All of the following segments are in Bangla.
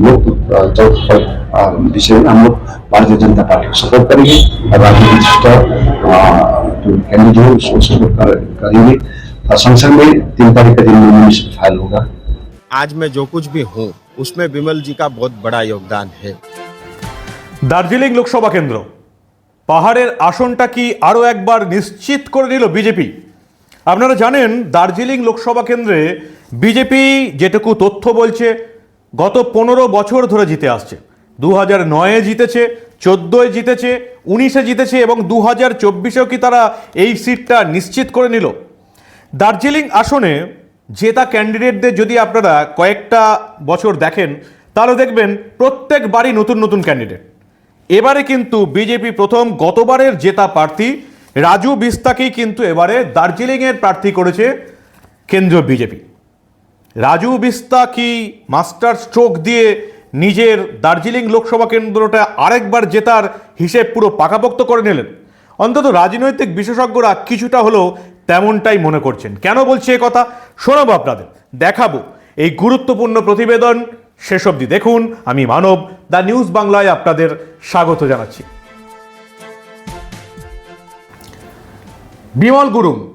लोग चौथ पर अ, विषय में हम लोग भारतीय जनता पार्टी को सपोर्ट करेंगे और राजनीतिक अ, जो कैंडिडेट है उसको सपोर्ट कर- करेंगे और संसद में तीन तारीख का दिन नॉमिनेशन फाइल होगा आज मैं जो कुछ भी हूँ उसमें विमल जी का बहुत बड़ा योगदान है দার্জিলিং লোকসভা কেন্দ্র পাহাড়ের আসনটা কি আরও একবার নিশ্চিত করে নিল বিজেপি আপনারা জানেন দার্জিলিং লোকসভা কেন্দ্রে বিজেপি যেটুকু তথ্য বলছে গত পনেরো বছর ধরে জিতে আসছে। দু হাজার নয়ে জিতেছে, চোদ্দোয় জিতেছে, উনিশে জিতেছে এবং দু হাজার চব্বিশেও কি তারা এই সিটটা নিশ্চিত করে নিল? দার্জিলিং আসনে জেতা ক্যান্ডিডেটদের যদি আপনারা কয়েকটা বছর দেখেন, তাহলে দেখবেন প্রত্যেকবারই নতুন নতুন ক্যান্ডিডেট। এবারে কিন্তু বিজেপি প্রথম, গতবারের জেতা প্রার্থী রাজু বিস্তাকেই কিন্তু এবারে দার্জিলিংয়ের প্রার্থী করেছে কেন্দ্রীয় বিজেপি। রাজু বিস্তা কি মাস্টার স্ট্রোক দিয়ে নিজের দার্জিলিং লোকসভা কেন্দ্রটা আরেকবার জেতার হিসেব পুরো পাকাপোক্ত করে নিলেন? অন্তত রাজনৈতিক বিশেষজ্ঞরা কিছুটা হলেও তেমনটাই মনে করছেন। কেন বলছি এ কথা? শোনাবো আপনাদের, দেখাবো। এই গুরুত্বপূর্ণ প্রতিবেদন শেষ অবধি দেখুন। আমি মানব, দ্য নিউজ বাংলায় আপনাদের স্বাগত জানাচ্ছি। বিমল গুরুং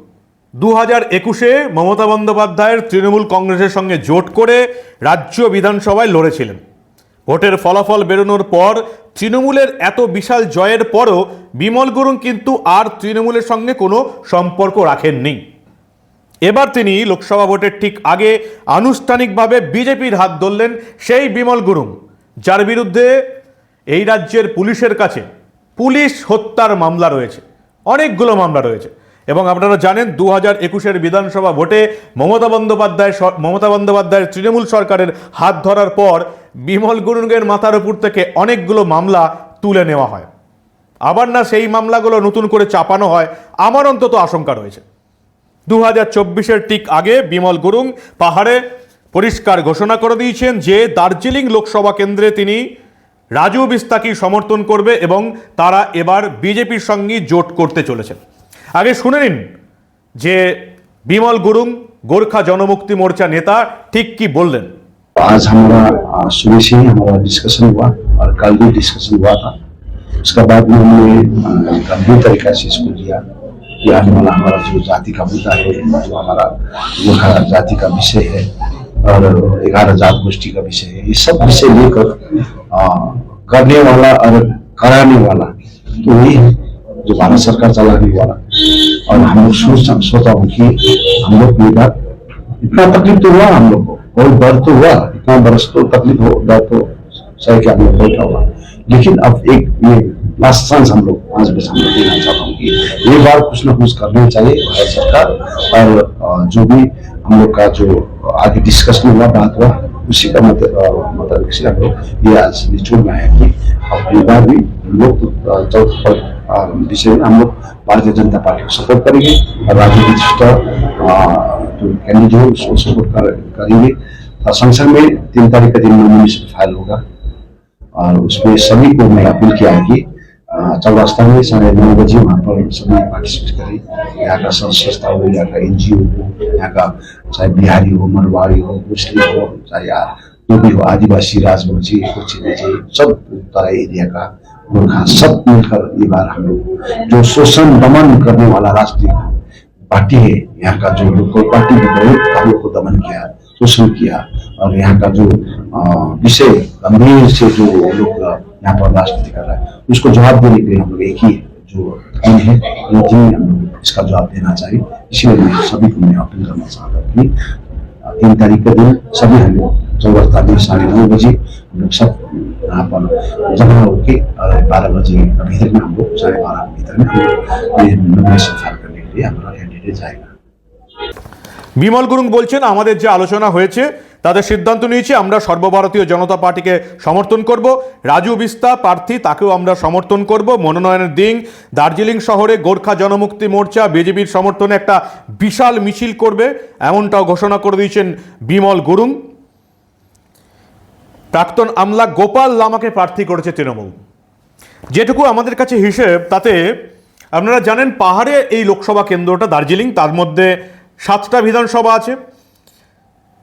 দু হাজার একুশে মমতা বন্দ্যোপাধ্যায়ের তৃণমূল কংগ্রেসের সঙ্গে জোট করে রাজ্য বিধানসভায় লড়েছিলেন। ভোটের ফলাফল বেরোনোর পর তৃণমূলের এত বিশাল জয়ের পরও বিমল গুরুং কিন্তু আর তৃণমূলের সঙ্গে কোনো সম্পর্ক রাখেননি। এবার তিনি লোকসভা ভোটের ঠিক আগে আনুষ্ঠানিকভাবে বিজেপির হাত ধরলেন সেই বিমল গুরুং, যার বিরুদ্ধে এই রাজ্যের পুলিশের কাছে পুলিশ হত্যার মামলা রয়েছে, অনেকগুলো মামলা রয়েছে। এবং আপনারা জানেন দু হাজার একুশের বিধানসভা ভোটে মমতা বন্দ্যোপাধ্যায় মমতা বন্দ্যোপাধ্যায়ের তৃণমূল সরকারের হাত ধরার পর বিমল গুরুঙ্গের মাথার উপর থেকে অনেকগুলো মামলা তুলে নেওয়া হয়। আবার না সেই মামলাগুলো নতুন করে চাপানো হয়, আমার অন্তত আশঙ্কা রয়েছে। দু হাজার চব্বিশের ঠিক আগে বিমল গুরুং পাহাড়ে পরিষ্কার ঘোষণা করে দিয়েছেন যে দার্জিলিং লোকসভা কেন্দ্রে তিনি রাজু বিস্তাকি সমর্থন করবে এবং তারা এবার বিজেপির সঙ্গে জোট করতে চলেছেন। আগে শুনে নিন যে বিমল গুরুং গোর্খা জনমুক্তি মোর্চা নেতা ঠিক কি বললেন आज हमारा अ, सुबह से ही हमारा डिस्कशन हुआ और कल भी डिस्कशन हुआ था उसके बाद में हमने अ, गंभीर तरीका से इसको लिया कि आने वाला हमारा जो जाति का मुद्दा है जो हमारा गोरखा जाति का विषय है और ग्यारह जात गोष्ठी का विषय है ये सब विषय लेकर अ, करने वाला और कराने वाला तो वही है जो भारत सरकार चलाने वाला और हम लोग सोच सोचा हूँ कि हम लोग बात इतना तकलीफ़ तो हुआ हम लोग को बहुत दर्द तो हुआ इतना बरस तो तकलीफ़ हो दर्द तो सही के हम लोग बैठा हुआ। लेकिन अब एक ये लास्ट चांस हम लोग पाँच बजे हम लोग देना चाहता हूँ कि ये बार कुछ ना कुछ करना चाहिए भारत सरकार और जो भी हम लोग का जो आगे डिस्कशन हुआ बात हुआ उसी का मत मतलब हम लोग। ये आज निचोड़ में है कि अब ये बार भी लोग तो, अ, चौथ विषय हम लोग भारतीय जनता पार्टी को सपोर्ट करेंगे और राजनीतिक अ, जो कैंडिडेट है उसको सपोर्ट कर- करेंगे और संसद में तीन तारीख का दिन नॉमिनेशन फ़ाइल होगा। और उसमें सभी को मैं अपील किया है कि चौरास्ता में साढ़े नौ बजे वहाँ पर सभी पार्टिसिपेट करें यहाँ का सं- संस्था हो यहाँ का एनजीओ हो यहाँ का चाहे बिहारी हो मरवाड़ी हो मुस्लिम हो चाहे जो भी हो आदिवासी राजवंशी कुछ सब तरह एरिया का गोरखा सब मिलकर ये बार हम लोग, जो शोषण दमन करने वाला राष्ट्रीय पार्टी है, यहाँ का जो लोकल पार्टी भी बहुत लोग को दमन किया, शोषण किया, और यहाँ का जो विषय गंभीर से जो लोग यहाँ पर राजनीति कर रहा है, उसको जवाब देने के लिए हम लोग एक ही जो दिन है, वो दिन हम लोग इसका जवाब देना चाहिए। इसलिए मैं सभी को मैं अपील करना चाहता हूँ कि तीन तारीख के दिन सभी हम लोग चौरास्ता में साढ़े नौ बजे, हम लोग सब यहाँ पर जमा होके और बारह बजे के भीतर में हम लोग साढ़े बारह के भीतर में हम लोग ये नॉमिनेशन फाइल करने के लिए हमारा कैंडिडेट जाएगा বিমল গুরুং বলছেন আমাদের যে আলোচনা হয়েছে তাদের সিদ্ধান্ত নিয়েছি আমরা সর্বভারতীয় জনতা পার্টিকে সমর্থন করব রাজু বিস্তা প্রার্থী তাকেও আমরা সমর্থন করব মনোনয়নের দিন দার্জিলিং শহরে গোর্খা জনমুক্তি মোর্চা বিজেপির সমর্থনে একটা বিশাল মিছিল করবে এমনটাও ঘোষণা করে দিয়েছেন বিমল গুরুং প্রাক্তন আমলা গোপাল লামাকে প্রার্থী করেছে তৃণমূল যেটুকু আমাদের কাছে হিসেব, তাতে আপনারা জানেন পাহাড়ে এই লোকসভা কেন্দ্রটা দার্জিলিং, তার মধ্যে সাতটা বিধানসভা আছে।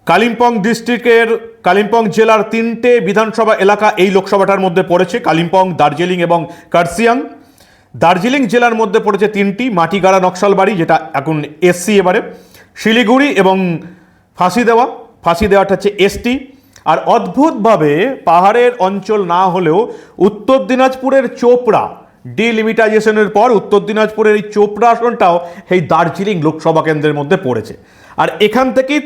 কালিম্পং ডিস্ট্রিক্টের, কালিম্পং জেলার তিনটে বিধানসভা এলাকা এই লোকসভাটার মধ্যে পড়েছে, কালিম্পং, দার্জিলিং এবং কার্সিয়াং দার্জিলিং জেলার মধ্যে পড়েছে তিনটি, মাটিগাড়া নকশালবাড়ি, যেটা এখন এসসি এবারে, শিলিগুড়ি এবং ফাঁসি দেওয়া ফাঁসি দেওয়াটা হচ্ছে এসটি। আর অদ্ভুতভাবে পাহাড়ের অঞ্চল না হলেও উত্তর দিনাজপুরের চোপড়া ডিলিমিটাইজেশনের পর উত্তর দিনাজপুরের এই চোপড়া আসনটাও এই দার্জিলিং লোকসভা কেন্দ্রের মধ্যে পড়েছে। আর এখান থেকেই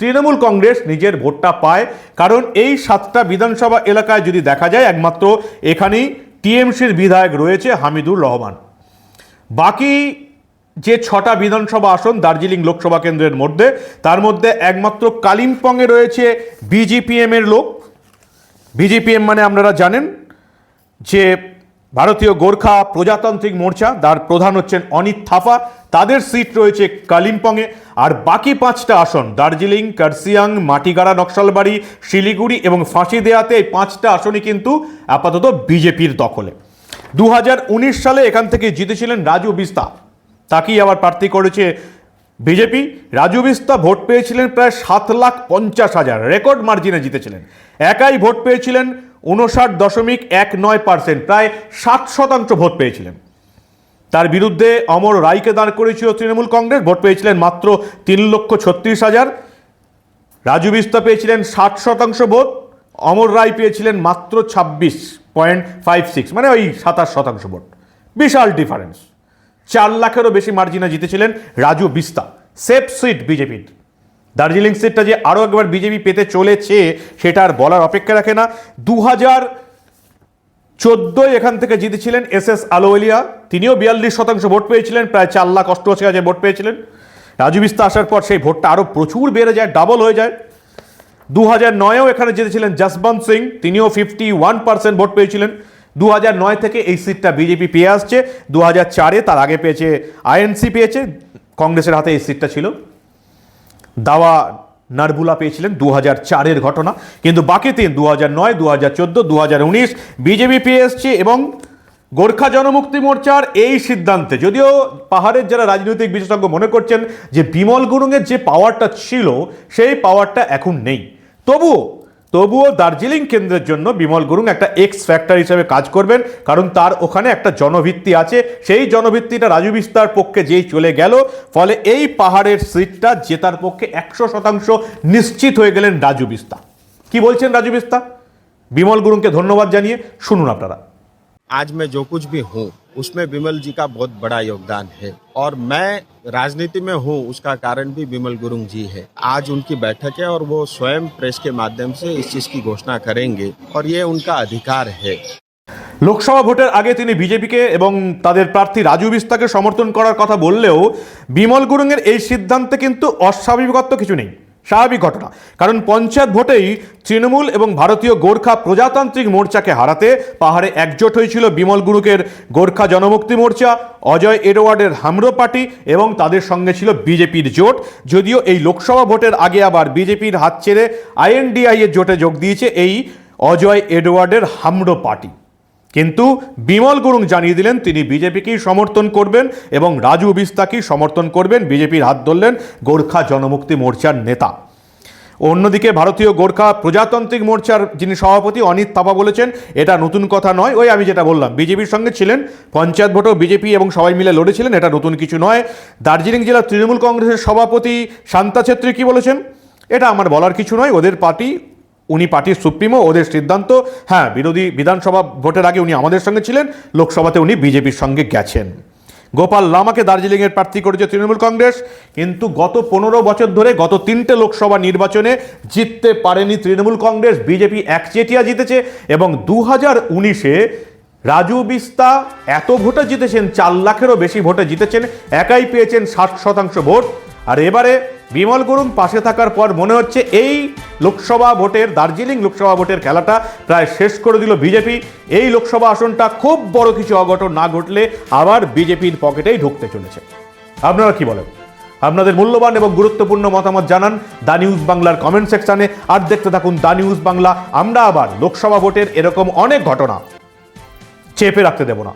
তৃণমূল কংগ্রেস নিজের ভোটটা পায়। কারণ এই সাতটা বিধানসভা এলাকায় যদি দেখা যায়, একমাত্র এখানেই টিএমসির বিধায়ক রয়েছে হামিদুর রহমান। বাকি যে ছটা বিধানসভা আসন দার্জিলিং লোকসভা কেন্দ্রের মধ্যে, তার মধ্যে একমাত্র কালিম্পংয়ে রয়েছে বিজিপিএম এর লোক। বিজিপিএম মানে আপনারা জানেন যে ভারতীয় গোর্খা প্রজাতান্ত্রিক মোর্চা, তার প্রধান হচ্ছেন অনিত থাপা। তাদের সিট রয়েছে কালিম্পংয়ে। আর বাকি পাঁচটা আসন, দার্জিলিং কার্সিয়াং মাটিগাড়া, নকশালবাড়ি, শিলিগুড়ি এবং ফাঁসি দেয়াতে এই পাঁচটা আসনই কিন্তু আপাতত বিজেপির দখলে। দু হাজার উনিশ সালে এখান থেকে জিতেছিলেন রাজু বিস্তা তাকেই আবার প্রার্থী করেছে বিজেপি। রাজু বিস্তা ভোট পেয়েছিলেন প্রায় সাত লাখ পঞ্চাশ হাজার। রেকর্ড মার্জিনে জিতেছিলেন। একাই ভোট পেয়েছিলেন উনষাট দশমিক এক নয় পার্সেন্ট, প্রায় সাত শতাংশ ভোট পেয়েছিলেন। তার বিরুদ্ধে অমর রায়কে দাঁড় করেছিল তৃণমূল কংগ্রেস, ভোট পেয়েছিলেন মাত্র তিন লক্ষ ছত্রিশ হাজার। রাজু বিস্তা পেয়েছিলেন ষাট শতাংশ ভোট, অমর রায় পেয়েছিলেন মাত্র ছাব্বিশ পয়েন্ট ফাইভ সিক্স মানে ওই সাতাশ শতাংশ ভোট। বিশাল ডিফারেন্স। চার লাখেরও বেশি মার্জিনে জিতেছিলেন রাজু বিস্তা। সেফ সিট বিজেপির। দার্জিলিং সিটটা যে আরও একবার বিজেপি পেতে চলেছে, সেটা আর বলার অপেক্ষা রাখে না। দু হাজার চোদ্দোই এখান থেকে জিতেছিলেন এস এস আলোয়ালিয়া। তিনিও বিয়াল্লিশ শতাংশ ভোট পেয়েছিলেন, প্রায় চার লাখ অষ্টআশি হাজার ভোট পেয়েছিলেন। রাজু বিস্তা আসার পর সেই ভোটটা আরও প্রচুর বেড়ে যায়, ডাবল হয়ে যায়। দু হাজার নয়েও এখানে জিতেছিলেন জসবন্ত সিং, তিনিও ফিফটি ওয়ান পার্সেন্ট ভোট পেয়েছিলেন। দু নয় থেকে এই সিটটা বিজেপি পেয়ে আসছে। দু চারে তার আগে পেয়েছে আইএনসি পেয়েছে। কংগ্রেসের হাতে এই সিটটা ছিল। দাওয়া নারবুলা পেয়েছিলেন দু হাজার চারের ঘটনা। কিন্তু বাকি তিন দু হাজার নয় দু হাজার চোদ্দ দু হাজার উনিশ বিজেপি পেয়ে এসছে এবং গোর্খা জনমুক্তি মোর্চার এই সিদ্ধান্তে, যদিও পাহাড়ের যারা রাজনৈতিক বিশেষজ্ঞ মনে করছেন যে বিমল গুরুংয়ের যে পাওয়ারটা ছিল, সেই পাওয়ারটা এখন নেই। তবুও তবুও দার্জিলিং কেন্দ্রের জন্য বিমল গুরুং একটা এক্স ফ্যাক্টর হিসেবে কাজ করবেন, কারণ তার ওখানে একটা জনভিত্তি আছে। সেই জনভিত্তিটা রাজু বিস্তার পক্ষে যেই চলে গেল, ফলে এই পাহাড়ের সিটটা জেতার পক্ষে একশো শতাংশ নিশ্চিত হয়ে গেলেন রাজু বিস্তা কি বলছেন রাজু বিস্তা বিমল গুরুংকে ধন্যবাদ জানিয়ে শুনুন আপনারা। आज मैं जो कुछ भी हूँ उसमें विमल जी का बहुत बड़ा योगदान है और मैं राजनीति में हूँ उसका कारण भी विमल गुरुंग जी है आज उनकी बैठक है और वो स्वयं प्रेस के माध्यम से इस चीज की घोषणा करेंगे और ये उनका अधिकार है লোকসভা ভোটের আগে তিনি বিজেপিকে এবং তাদের প্রার্থী রাজু বিস্তাকে সমর্থন করার কথা বললেও বিমল গুরুংয়ের এই সিদ্ধান্তে কিন্তু অস্বাভাবিকত্ব কিছু নেই স্বাভাবিক ঘটনা। কারণ পঞ্চায়েত ভোটেই তৃণমূল এবং ভারতীয় গোর্খা প্রজাতান্ত্রিক মোর্চাকে হারাতে পাহাড়ে একজোট হয়েছিল বিমল গুরুকের গোর্খা জনমুক্তি মোর্চা, অজয় এডওয়ার্ডের হামরো পার্টি এবং তাদের সঙ্গে ছিল বিজেপির জোট। যদিও এই লোকসভা ভোটের আগে আবার বিজেপির হাত ছেড়ে আইএনডিআই এর জোটে যোগ দিয়েছে এই অজয় এডওয়ার্ডের হামরো পার্টি। কিন্তু বিমল গুরুং জানিয়ে দিলেন, তিনি বিজেপিকেই সমর্থন করবেন এবং রাজু বিস্তাকেই সমর্থন করবেন, বিজেপির হাত ধরলেন গোর্খা জনমুক্তি মোর্চার নেতা। অন্যদিকে ভারতীয় গোর্খা প্রজাতান্ত্রিক মোর্চার যিনি সভাপতি অনিত থাপা বলেছেন, এটা নতুন কথা নয়। ওই আমি যেটা বললাম, বিজেপির সঙ্গে ছিলেন, পঞ্চায়েত ভোটেও বিজেপি এবং সবাই মিলে লড়েছিলেন, এটা নতুন কিছু নয়। দার্জিলিং জেলার তৃণমূল কংগ্রেসের সভাপতি শান্তা ছেত্রী কী বলেছেন? এটা আমার বলার কিছু নয়, ওদের পার্টি উনি পার্টির সুপ্রিমো, ওদের সিদ্ধান্ত। হ্যাঁ বিরোধী বিধানসভা ভোটের আগে উনি আমাদের সঙ্গে ছিলেন, লোকসভাতে উনি বিজেপির সঙ্গে গেছেন। গোপাল লামাকে দার্জিলিংয়ের প্রার্থী করেছে তৃণমূল কংগ্রেস, কিন্তু গত পনেরো বছর ধরে গত তিনটে লোকসভা নির্বাচনে জিততে পারেনি তৃণমূল কংগ্রেস, বিজেপি একচেটিয়া জিতেছে এবং দু হাজার উনিশে রাজু বিস্তা এত ভোটে জিতেছেন, চার লাখেরও বেশি ভোটে জিতেছেন, একাই পেয়েছেন ষাট শতাংশ ভোট। আর এবারে বিমল গুরুং পাশে থাকার পর মনে হচ্ছে এই লোকসভা ভোটের, দার্জিলিং লোকসভা ভোটের খেলাটা প্রায় শেষ করে দিল বিজেপি। এই লোকসভা আসনটা খুব বড় কিছু অঘটন না ঘটলে আবার বিজেপির পকেটেই ঢুকতে চলেছে। আপনারা কি বলেন? আপনাদের মূল্যবান এবং গুরুত্বপূর্ণ মতামত জানান দা নিউজ বাংলার কমেন্ট সেকশনে। আর দেখতে থাকুন দা নিউজ বাংলা। আমরা আবার লোকসভা ভোটের এরকম অনেক ঘটনা চেপে রাখতে দেব না।